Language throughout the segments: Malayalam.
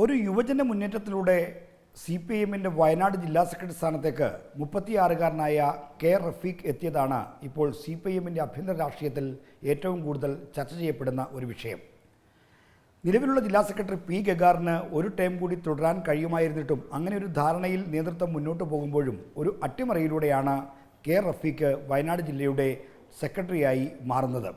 ഒരു യുവജന മുന്നേറ്റത്തിലൂടെ സി പി എമ്മിന്റെ വയനാട് ജില്ലാ സെക്രട്ടറി സ്ഥാനത്തേക്ക് മുപ്പത്തിയാറുകാരനായ കെ റഫീഖ് എത്തിയതാണ് ഇപ്പോൾ സി പി എമ്മിന്റെ ആഭ്യന്തര രാഷ്ട്രീയത്തിൽ ഏറ്റവും കൂടുതൽ ചർച്ച ചെയ്യപ്പെടുന്ന ഒരു വിഷയം. നിലവിലുള്ള ജില്ലാ സെക്രട്ടറി പി ഗഗാറിന് ഒരു ടൈം കൂടി തുടരാൻ കഴിയുമായിരുന്നിട്ടും അങ്ങനെ ഒരു ധാരണയിൽ നേതൃത്വം മുന്നോട്ട് പോകുമ്പോഴും ഒരു അട്ടിമറിയിലൂടെയാണ് കെ റഫീഖ് വയനാട് ജില്ലയുടെ സെക്രട്ടറിയായി മാറുന്നത്.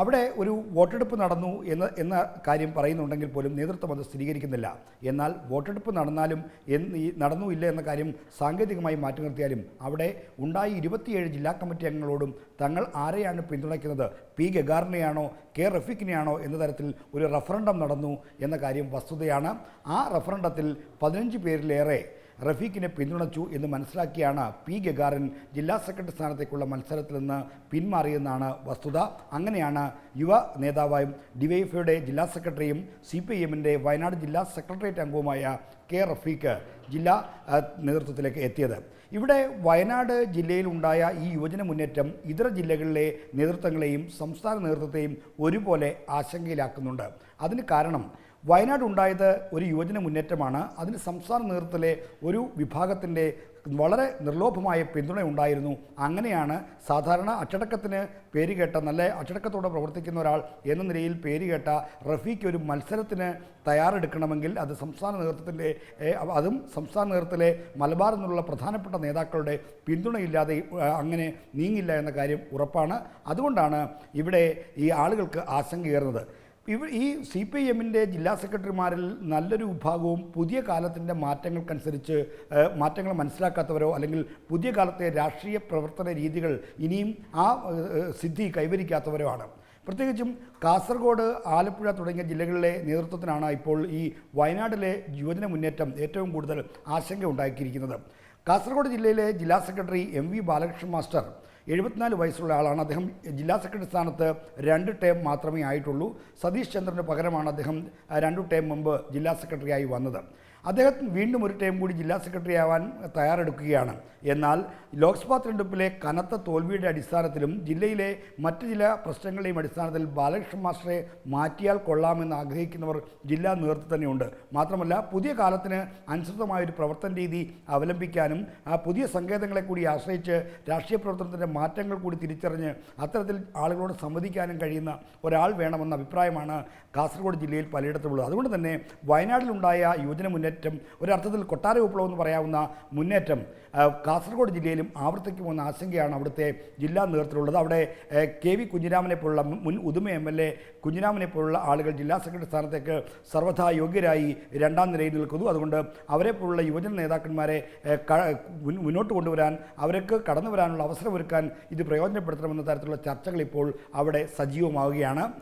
അവിടെ ഒരു വോട്ടെടുപ്പ് നടന്നു എന്ന് എന്ന കാര്യം പറയുന്നുണ്ടെങ്കിൽ പോലും നേതൃത്വം അത് സ്ഥിരീകരിക്കുന്നില്ല. എന്നാൽ വോട്ടെടുപ്പ് നടന്നാലും എന്ന് നടന്നു ഇല്ല എന്ന കാര്യം സാങ്കേതികമായി മാറ്റി നിർത്തിയാലും അവിടെ ഉണ്ടായി ഇരുപത്തിയേഴ് ജില്ലാ കമ്മിറ്റി അംഗങ്ങളോടും തങ്ങൾ ആരെയാണ് പിന്തുണയ്ക്കുന്നത്? പി ഗഗാറിനെയാണോ കെ റഫീഖിനെയാണോ എന്ന തരത്തിൽ ഒരു റഫറണ്ടം നടന്നു എന്ന കാര്യം വസ്തുതയാണ്. ആ റഫറണ്ടത്തിൽ പതിനഞ്ച് പേരിലേറെ റഫീഖിനെ പിന്തുണച്ചു എന്ന് മനസ്സിലാക്കിയാണ് പി ഗഗാറിൻ ജില്ലാ സെക്രട്ടറി സ്ഥാനത്തേക്കുള്ള മത്സരത്തിൽ നിന്ന് പിന്മാറിയെന്നാണ് വസ്തുത. അങ്ങനെയാണ് യുവ നേതാവായും ഡിവൈഎഫ്ഐയുടെ ജില്ലാ സെക്രട്ടറിയും സി പി എമ്മിന്റെ വയനാട് ജില്ലാ സെക്രട്ടേറിയറ്റ് അംഗവുമായ കെ റഫീഖ് ജില്ലാ നേതൃത്വത്തിലേക്ക് എത്തിയത്. ഇവിടെ വയനാട് ജില്ലയിലുണ്ടായ ഈ യുവജന മുന്നേറ്റം ഇതര ജില്ലകളിലെ നേതൃത്വങ്ങളെയും സംസ്ഥാന നേതൃത്വത്തെയും ഒരുപോലെ ആശങ്കയിലാക്കുന്നുണ്ട്. അതിന് കാരണം വയനാട് ഉണ്ടായത് ഒരു യുവജന മുന്നേറ്റമാണ്. അതിന് സംസ്ഥാന നേതൃത്വത്തിലെ ഒരു വിഭാഗത്തിന്റെ വളരെ നിർലോഭമായ പിന്തുണ ഉണ്ടായിരുന്നു. അങ്ങനെയാണ് സാധാരണ അച്ചടക്കത്തിന് പേരുകേട്ട നല്ല അച്ചടക്കത്തോടെ പ്രവർത്തിക്കുന്ന ഒരാൾ എന്ന നിലയിൽ പേരുകേട്ട റഫീഖ് ഒരു മത്സരത്തിന് തയ്യാറെടുക്കണമെങ്കിൽ അത് സംസ്ഥാന നേതൃത്വത്തിന്റെ അതും സംസ്ഥാന നേതൃത്വത്തിലെ മലബാർ എന്നുള്ള പ്രധാനപ്പെട്ട നേതാക്കളുടെ പിന്തുണയില്ലാതെ അങ്ങനെ നീങ്ങില്ല എന്ന കാര്യം ഉറപ്പാണ്. അതുകൊണ്ടാണ് ഇവിടെ ഈ ആളുകൾക്ക് ആശങ്കയേറുന്നത് ഇവ ഈ സി പി എമ്മിന്റെ ജില്ലാ സെക്രട്ടറിമാരിൽ നല്ലൊരു വിഭാഗവും പുതിയ കാലത്തിന്റെ മാറ്റങ്ങൾക്കനുസരിച്ച് മാറ്റങ്ങൾ മനസ്സിലാക്കാത്തവരോ അല്ലെങ്കിൽ പുതിയ കാലത്തെ രാഷ്ട്രീയ പ്രവർത്തന രീതികൾ ഇനിയും ആ സിദ്ധി കൈവരിക്കാത്തവരോ ആണ്. പ്രത്യേകിച്ചും കാസർഗോഡ് ആലപ്പുഴ തുടങ്ങിയ ജില്ലകളിലെ നേതൃത്വത്തിനാണ് ഇപ്പോൾ ഈ വയനാട്ടിലെ യുവജന മുന്നേറ്റം ഏറ്റവും കൂടുതൽ ആശങ്ക ഉണ്ടാക്കിയിരിക്കുന്നത്. കാസർഗോഡ് ജില്ലയിലെ ജില്ലാ secretary M V Balakrishnan master എഴുപത്തിനാല് വയസ്സുള്ള ആളാണ് അദ്ദേഹം. ജില്ലാ സെക്രട്ടറി സ്ഥാനത്ത് രണ്ട് ടേം മാത്രമേ ആയിട്ടുള്ളൂ. സതീഷ് ചന്ദ്രന് പകരമാണ് അദ്ദേഹം രണ്ട് ടേം മുമ്പ് ജില്ലാ സെക്രട്ടറിയായി വന്നത്. അദ്ദേഹം വീണ്ടും ഒരു ടൈം കൂടി ജില്ലാ സെക്രട്ടറി ആവാൻ തയ്യാറെടുക്കുകയാണ്. എന്നാൽ ലോക്സഭാ തെരഞ്ഞെടുപ്പിലെ കനത്ത തോൽവിയുടെ അടിസ്ഥാനത്തിലും ജില്ലയിലെ മറ്റ് ചില പ്രശ്നങ്ങളുടെയും അടിസ്ഥാനത്തിൽ ബാലകൃഷ്ണൻ മാസ്റ്ററെ മാറ്റിയാൽ കൊള്ളാമെന്ന് ആഗ്രഹിക്കുന്നവർ ജില്ലാ നേതൃത്വം തന്നെയുണ്ട്. മാത്രമല്ല പുതിയ കാലത്തിന് അനുസൃതമായ ഒരു പ്രവർത്തന രീതി അവലംബിക്കാനും ആ പുതിയ സങ്കേതങ്ങളെ കൂടി ആശ്രയിച്ച് രാഷ്ട്രീയ പ്രവർത്തനത്തിന്റെ മാറ്റങ്ങൾ കൂടി തിരിച്ചറിഞ്ഞ് അത്തരത്തിൽ ആളുകളോട് സംവദിക്കാനും കഴിയുന്ന ഒരാൾ വേണമെന്ന അഭിപ്രായമാണ് കാസർഗോഡ് ജില്ലയിൽ പലയിടത്തുമുള്ളത്. അതുകൊണ്ട് തന്നെ വയനാട്ടിലുണ്ടായ യുവജന മുന്നേറ്റം ഒരർത്ഥത്തിൽ കൊട്ടാര വിപ്ലവം എന്ന് പറയാവുന്ന മുന്നേറ്റം കാസർഗോഡ് ജില്ലയിലും ആവർത്തിക്കുമെന്ന ആശങ്കയാണ് അവിടുത്തെ ജില്ലാ നേതൃത്വത്തിലുള്ളത്. അവിടെ കെ വി കുഞ്ഞിരാമനെ പോലുള്ള മുൻ- ഉദുമ എം എൽ എ കുഞ്ഞിരാമനെ പോലുള്ള ആളുകൾ ജില്ലാ സെക്രട്ടറി സ്ഥാനത്തേക്ക് സർവഥാ യോഗ്യരായി രണ്ടാം നിലയിൽ നിൽക്കുന്നു. അതുകൊണ്ട് അവരെ പോലുള്ള യുവജന നേതാക്കന്മാരെ മുന്നോട്ട് കൊണ്ടുവരാൻ അവർക്ക് കടന്നു വരാനുള്ള അവസരമൊരുക്കാൻ ഇത് പ്രയോജനപ്പെടുത്തണമെന്ന തരത്തിലുള്ള ചർച്ചകൾ ഇപ്പോൾ അവിടെ സജീവമാവുകയാണ്.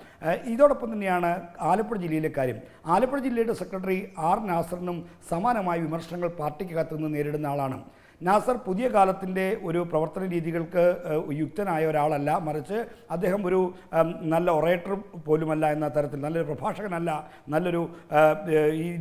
ഇതോടൊപ്പം തന്നെയാണ് ആലപ്പുഴ ജില്ലയിലെ കാര്യം. ആലപ്പുഴ ജില്ലയുടെ സെക്രട്ടറി ആർ നാസറിനും സമാനമായ വിമർശനങ്ങൾ പാർട്ടിക്ക് നിന്ന് നേരിടുന്ന ആളാണ്. നാസർ പുതിയ കാലത്തിന്റെ ഒരു പ്രവർത്തന രീതികൾക്ക് യുക്തനായ ഒരാളല്ല. മറിച്ച് അദ്ദേഹം ഒരു നല്ല ഒറേറ്റർ പോലുമല്ല എന്ന തരത്തിൽ നല്ലൊരു പ്രഭാഷകനല്ല നല്ലൊരു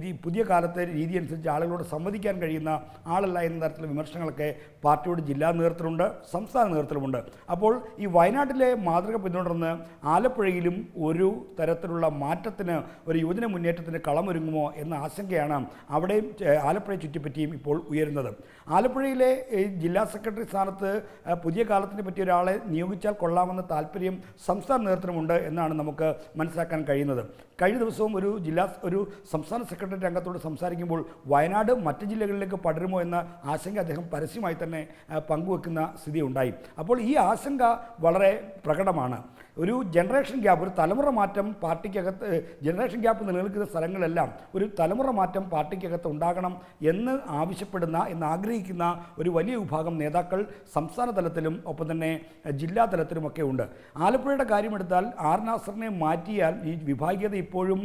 ഈ പുതിയ കാലത്തെ രീതി അനുസരിച്ച് ആളുകളോട് സംവദിക്കാൻ കഴിയുന്ന ആളല്ല എന്ന തരത്തിലുള്ള വിമർശനങ്ങളൊക്കെ പാർട്ടിയുടെ ജില്ലാ നേതൃത്വമുണ്ട് സംസ്ഥാന നേതൃത്വമുണ്ട് അപ്പോൾ ഈ വയനാട്ടിലെ മാതൃക പിന്തുടർന്ന് ആലപ്പുഴയിലും ഒരു തരത്തിലുള്ള മാറ്റത്തിന് ഒരു യുവജന മുന്നേറ്റത്തിന് കളമൊരുങ്ങുമോ എന്ന ആശങ്കയാണ് അവിടെയും ആലപ്പുഴയെ ചുറ്റിപ്പറ്റിയും ഇപ്പോൾ ഉയരുന്നത്. ആലപ്പുഴയിലെ ജില്ലാ സെക്രട്ടറി സ്ഥാനത്ത് പുതിയ കാലത്തിനെ പറ്റിയ ഒരാളെ നിയോഗിച്ചാൽ കൊള്ളാമെന്ന താല്പര്യം സംസ്ഥാന നേതൃത്വമുണ്ട് എന്നാണ് നമുക്ക് മനസ്സിലാക്കാൻ കഴിയുന്നത്. കഴിഞ്ഞ ദിവസവും ഒരു ജില്ലാ ഒരു സംസ്ഥാന സെക്രട്ടറി അംഗത്തോട് സംസാരിക്കുമ്പോൾ വയനാട് മറ്റ് ജില്ലകളിലേക്ക് പടരുമോ എന്ന ആശങ്ക അദ്ദേഹം പരസ്യമായി തന്നെ പങ്കുവെക്കുന്ന സ്ഥിതി ഉണ്ടായി. അപ്പോൾ ഈ ആശങ്ക വളരെ പ്രകടമാണ്. ഒരു ജനറേഷൻ ഗ്യാപ്പ് ഒരു തലമുറ മാറ്റം പാർട്ടിക്കകത്ത് ജനറേഷൻ ഗ്യാപ്പ് നിലനിൽക്കുന്ന സ്ഥലങ്ങളെല്ലാം ഒരു തലമുറ മാറ്റം പാർട്ടിക്കകത്ത് ഉണ്ടാകണം എന്ന് ആവശ്യപ്പെടുന്ന എന്ന് ആഗ്രഹിക്കുന്ന ഒരു വലിയ വിഭാഗം നേതാക്കൾ സംസ്ഥാന തലത്തിലും ഒപ്പം തന്നെ ജില്ലാ തലത്തിലുമൊക്കെ ഉണ്ട്. ആലപ്പുഴയുടെ കാര്യമെടുത്താൽ ആർ നാസറിനെ മാറ്റിയാൽ ഈ വിഭാഗീയത ഇപ്പോഴും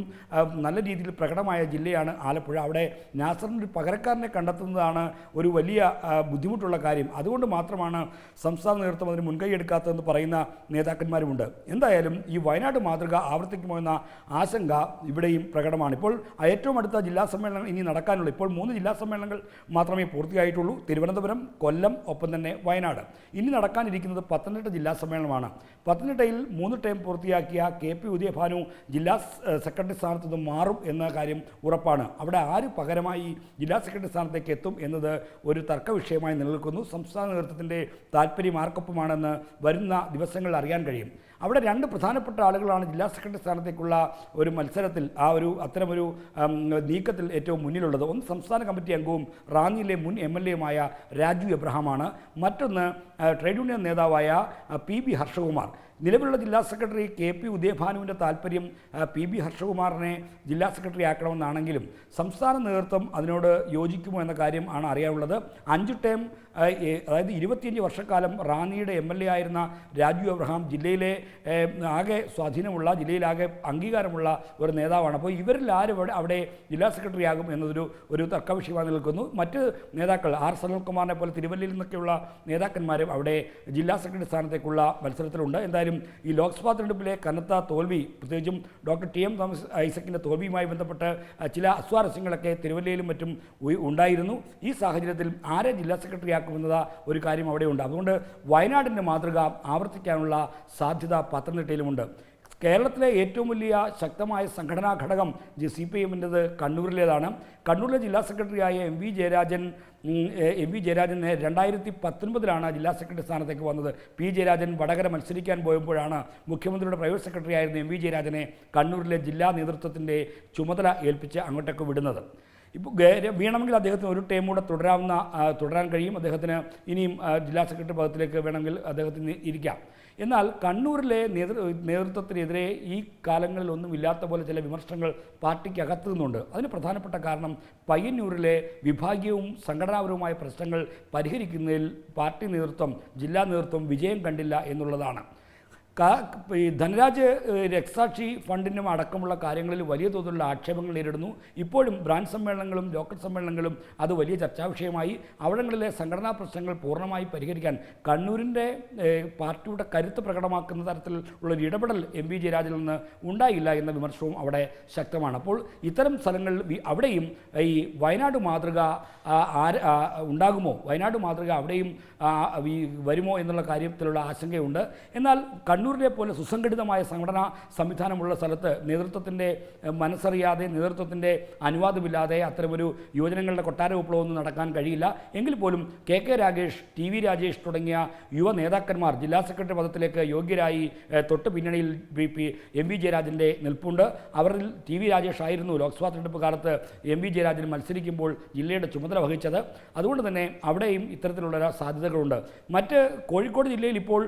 നല്ല രീതിയിൽ പ്രകടമായ ജില്ലയാണ് ആലപ്പുഴ. അവിടെ നാസറിന്റെ ഒരു പകരക്കാരനെ കണ്ടെത്തുന്നതാണ് ഒരു വലിയ ബുദ്ധിമുട്ടുള്ള കാര്യം. അതുകൊണ്ട് മാത്രമാണ് സംസ്ഥാന നേതൃത്വം അതിന് മുൻകൈ എടുക്കാത്തതെന്ന് പറയുന്ന നേതാക്കന്മാരുമുണ്ട്. എന്തായാലും ഈ വയനാട് മാതൃക ആവർത്തിക്കുമോ ആശങ്ക ഇവിടെയും പ്രകടമാണ്. ഇപ്പോൾ ഏറ്റവും അടുത്ത ജില്ലാ സമ്മേളനം ഇനി നടക്കാനുള്ള. ഇപ്പോൾ മൂന്ന് ജില്ലാ സമ്മേളനങ്ങൾ മാത്രമേ പൂർത്തിയായിട്ടുള്ളൂ. തിരുവനന്തപുരം കൊല്ലം ഒപ്പം തന്നെ വയനാട്. ഇനി നടക്കാനിരിക്കുന്നത് പത്തനംതിട്ട ജില്ലാ സമ്മേളനമാണ്. പത്തനംതിട്ടയിൽ മൂന്ന് ടൈം പൂർത്തിയാക്കിയ കെ പി ഉദയഭാനു ജില്ലാ സെക്രട്ടറി സ്ഥാനത്ത് നിന്ന് മാറും എന്ന കാര്യം ഉറപ്പാണ്. അവിടെ ആര് പകരമായി ജില്ലാ സെക്രട്ടറി സ്ഥാനത്തേക്ക് എത്തും എന്നത് ഒരു തർക്ക വിഷയമായി നിലനിൽക്കുന്നു. സംസ്ഥാന നേതൃത്വത്തിന്റെ താല്പര്യം ആർക്കൊപ്പമാണെന്ന് വരുന്ന ദിവസങ്ങളിൽ അറിയാൻ കഴിയും. അവിടെ രണ്ട് പ്രധാനപ്പെട്ട ആളുകളാണ് ജില്ലാ സെക്രട്ടറി സ്ഥാനത്തേക്കുള്ള ഒരു മത്സരത്തിൽ ആ ഒരു അത്തരമൊരു നീക്കത്തിൽ ഏറ്റവും മുന്നിലുള്ളത്. ഒന്ന് സംസ്ഥാന കമ്മിറ്റി അംഗവും റാന്നിയിലെ മുൻ എം എൽ എയുമായ രാജു എബ്രഹാമാണ്. മറ്റൊന്ന് ട്രേഡ് യൂണിയൻ നേതാവായ പി ബി ഹർഷകുമാർ. നിലവിലുള്ള ജില്ലാ സെക്രട്ടറി കെ പി ഉദയഭാനുവിന്റെ താല്പര്യം പി ബി ഹർഷകുമാറിനെ ജില്ലാ സെക്രട്ടറി ആക്കണമെന്നാണെങ്കിലും സംസ്ഥാന നേതൃത്വം അതിനോട് യോജിക്കുമോ എന്ന കാര്യം ആണ് അറിയാനുള്ളത്. അഞ്ച് ടേം അതായത് ഇരുപത്തിയഞ്ച് വർഷക്കാലം റാന്നിയുടെ എം എൽ എ ആയിരുന്ന രാജു അബ്രഹാം ജില്ലയിലെ ആകെ സ്വാധീനമുള്ള ജില്ലയിലാകെ അംഗീകാരമുള്ള ഒരു നേതാവാണ്. അപ്പോൾ ഇവരിൽ ആരും അവിടെ ജില്ലാ സെക്രട്ടറി ആകും എന്നതൊരു ഒരു തർക്ക വിഷയമായി നിൽക്കുന്നു. മറ്റ് നേതാക്കൾ ആർ സനൽകുമാറിനെ പോലെ തിരുവല്ലയിൽ നിന്നൊക്കെയുള്ള നേതാക്കന്മാരും അവിടെ ജില്ലാ സെക്രട്ടറി സ്ഥാനത്തേക്കുള്ള മത്സരത്തിലുണ്ട്. എന്തായാലും ഈ ലോക്സഭാ തെരഞ്ഞെടുപ്പിലെ കനത്ത തോൽവി പ്രത്യേകിച്ചും ഡോക്ടർ ടി എം തോമസ് ഐസക്കിന്റെ തോൽവിയുമായി ബന്ധപ്പെട്ട് ചില അസ്വാരസ്യങ്ങളൊക്കെ തിരുവല്ലയിലും മറ്റും ഉണ്ടായിരുന്നു. ഈ സാഹചര്യത്തിൽ ആരെ ജില്ലാ സെക്രട്ടറി ആക്കുമെന്നത് ഒരു കാര്യം അവിടെയുണ്ട് അതുകൊണ്ട് വയനാടിന്റെ മാതൃക ആവർത്തിക്കാനുള്ള സാധ്യത പത്തനംതിട്ടയിലുമുണ്ട്. കേരളത്തിലെ ഏറ്റവും വലിയ ശക്തമായ സംഘടനാ ഘടകം ജി സി പി എമ്മിന്റെത് കണ്ണൂരിലേതാണ്. കണ്ണൂരിലെ ജില്ലാ സെക്രട്ടറിയായ M V Jayarajan M V Jayarajan രണ്ടായിരത്തി പത്തൊൻപതിലാണ് ജില്ലാ സെക്രട്ടറി സ്ഥാനത്തേക്ക് വന്നത്. പി ജയരാജൻ വടകര മത്സരിക്കാൻ പോയപ്പോഴാണ് മുഖ്യമന്ത്രിയുടെ പ്രൈവറ്റ് സെക്രട്ടറി ആയിരുന്ന എം വി ജയരാജനെ കണ്ണൂരിലെ ജില്ലാ നേതൃത്വത്തിന്റെ ചുമതല ഏൽപ്പിച്ച് അങ്ങോട്ടേക്ക് വിടുന്നത്. ഇപ്പോൾ വേണമെങ്കിൽ അദ്ദേഹത്തിന് ഒരു ടൈം കൂടെ തുടരാവുന്ന തുടരാൻ കഴിയും. അദ്ദേഹത്തിന് ഇനിയും ജില്ലാ സെക്രട്ടറി പദത്തിലേക്ക് വേണമെങ്കിൽ അദ്ദേഹത്തിന് ഇരിക്കാം. എന്നാൽ കണ്ണൂരിലെ നേതൃ നേതൃത്വത്തിനെതിരെ ഈ കാലങ്ങളിൽ ഒന്നും ഇല്ലാത്ത പോലെ ചില വിമർശനങ്ങൾ പാർട്ടിക്ക് അകത്തു നിന്നുണ്ട് അതിന് പ്രധാനപ്പെട്ട കാരണം പയ്യന്നൂരിലെ വിഭാഗീയവും സംഘടനാപരവുമായ പ്രശ്നങ്ങൾ പരിഹരിക്കുന്നതിൽ പാർട്ടി നേതൃത്വം ജില്ലാ നേതൃത്വം വിജയം കണ്ടില്ല എന്നുള്ളതാണ്. ഈ ധനരാജ് രക്സാക്ഷി ഫണ്ടിനും അടക്കമുള്ള കാര്യങ്ങളിൽ വലിയ തോതിലുള്ള ആക്ഷേപങ്ങൾ നേരിടുന്നു. ഇപ്പോഴും ബ്രാൻഡ് സമ്മേളനങ്ങളും ലോക്കൽ സമ്മേളനങ്ങളും അത് വലിയ ചർച്ചാ വിഷയമായി. അവിടങ്ങളിലെ സംഘടനാ പ്രശ്നങ്ങൾ പൂർണമായി പരിഹരിക്കാൻ കണ്ണൂരിന്റെ പാർട്ടിയുടെ കരുത്ത് പ്രകടമാക്കുന്ന തരത്തിൽ ഉള്ളൊരു ഇടപെടൽ എം വി ജയരാജിൽ നിന്ന് ഉണ്ടായില്ല എന്ന വിമർശനവും അവിടെ ശക്തമാണ്. അപ്പോൾ ഇത്തരം സ്ഥലങ്ങളിൽ അവിടെയും ഈ വയനാട് മാതൃക ഉണ്ടാകുമോ? വയനാട് മാതൃക അവിടെയും വരുമോ എന്നുള്ള കാര്യത്തിലുള്ള ആശങ്കയുണ്ട്. എന്നാൽ കണ്ണൂരിലെ പോലെ സുസംഘടിതമായ സംഘടനാ സംവിധാനമുള്ള സ്ഥലത്ത് നേതൃത്വത്തിന്റെ മനസ്സറിയാതെ നേതൃത്വത്തിന്റെ അനുവാദമില്ലാതെ അത്തരമൊരു യുവജനങ്ങളുടെ കൊട്ടാര വിപ്ലവമൊന്നും നടക്കാൻ കഴിയില്ല. എങ്കിൽ പോലും K K Ragesh T V Rajesh തുടങ്ങിയ യുവ നേതാക്കന്മാർ ജില്ലാ സെക്രട്ടറി പദത്തിലേക്ക് യോഗ്യരായി തൊട്ട് പിന്നണിയിൽ ബി പി എം വി ജയരാജന്റെ നിൽപ്പുണ്ട്. അവരിൽ ടി വി രാജേഷ് ആയിരുന്നു ലോക്സഭാ തെരഞ്ഞെടുപ്പ് കാലത്ത് എം വി ജയരാജൻ മത്സരിക്കുമ്പോൾ ജില്ലയുടെ ചുമതല വഹിച്ചത്. അതുകൊണ്ട് തന്നെ അവിടെയും ഇത്തരത്തിലുള്ള സാധ്യതകളുണ്ട്. മറ്റ് കോഴിക്കോട് ജില്ലയിൽ ഇപ്പോൾ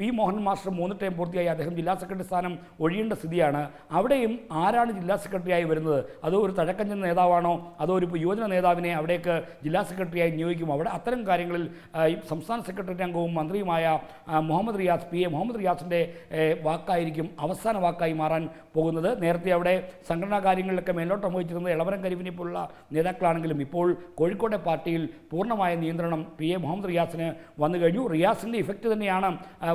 പി മോഹൻ മാസ്റ്റർ മൂന്ന് ടൈം പൂർത്തിയായി അദ്ദേഹം ജില്ലാ സെക്രട്ടറി സ്ഥാനം ഒഴിയേണ്ട സ്ഥിതിയാണ്. അവിടെയും ആരാണ് ജില്ലാ സെക്രട്ടറിയായി വരുന്നത്? അതോ ഒരു തഴക്കഞ്ഞൻ നേതാവാണോ? അതോ ഒരു യുവജന നേതാവിനെ അവിടേക്ക് ജില്ലാ സെക്രട്ടറിയായി നിയോഗിക്കും അവിടെ അത്തരം കാര്യങ്ങളിൽ സംസ്ഥാന സെക്രട്ടറി അംഗവും മന്ത്രിയുമായ മുഹമ്മദ് റിയാസ് പി. എ. മുഹമ്മദ് റിയാസിന്റെ വാക്കായിരിക്കും അവസാന വാക്കായി മാറാൻ പോകുന്നത്. നേരത്തെ അവിടെ സംഘടനാ കാര്യങ്ങളിലൊക്കെ മേലോട്ടം വഹിച്ചിരുന്നത് ഇളവരം കരിവിനെ പോലുള്ള നേതാക്കളാണെങ്കിലും ഇപ്പോൾ കോഴിക്കോട്ടെ പാർട്ടിയിൽ പൂർണമായ നിയന്ത്രണം പി. എ. മുഹമ്മദ് റിയാസിന് വന്നു കഴിഞ്ഞു. റിയാസിന്റെ ഇഫക്റ്റ് തന്നെയാണ്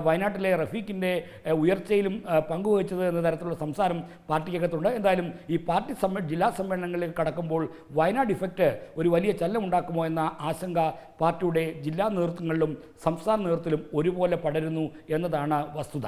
വയനാട്ടിലെ റഫീഖിന്റെ ആ, ഉയർച്ചയിലും പങ്കുവഹിച്ചത് എന്ന തരത്തിലുള്ള സംസാരം പാർട്ടിക്കകത്തുണ്ട്. എന്തായാലും ഈ പാർട്ടി സമ്മേ ജില്ലാ സമ്മേളനങ്ങളിലേക്ക് കടക്കുമ്പോൾ വയനാട് ഇഫക്റ്റ് ഒരു വലിയ ചലമുണ്ടാക്കുമോ എന്ന ആശങ്ക പാർട്ടിയുടെ ജില്ലാ നേതൃത്വങ്ങളിലും സംസ്ഥാന നേതൃത്വത്തിലും ഒരുപോലെ പടരുന്നു എന്നതാണ് വസ്തുത.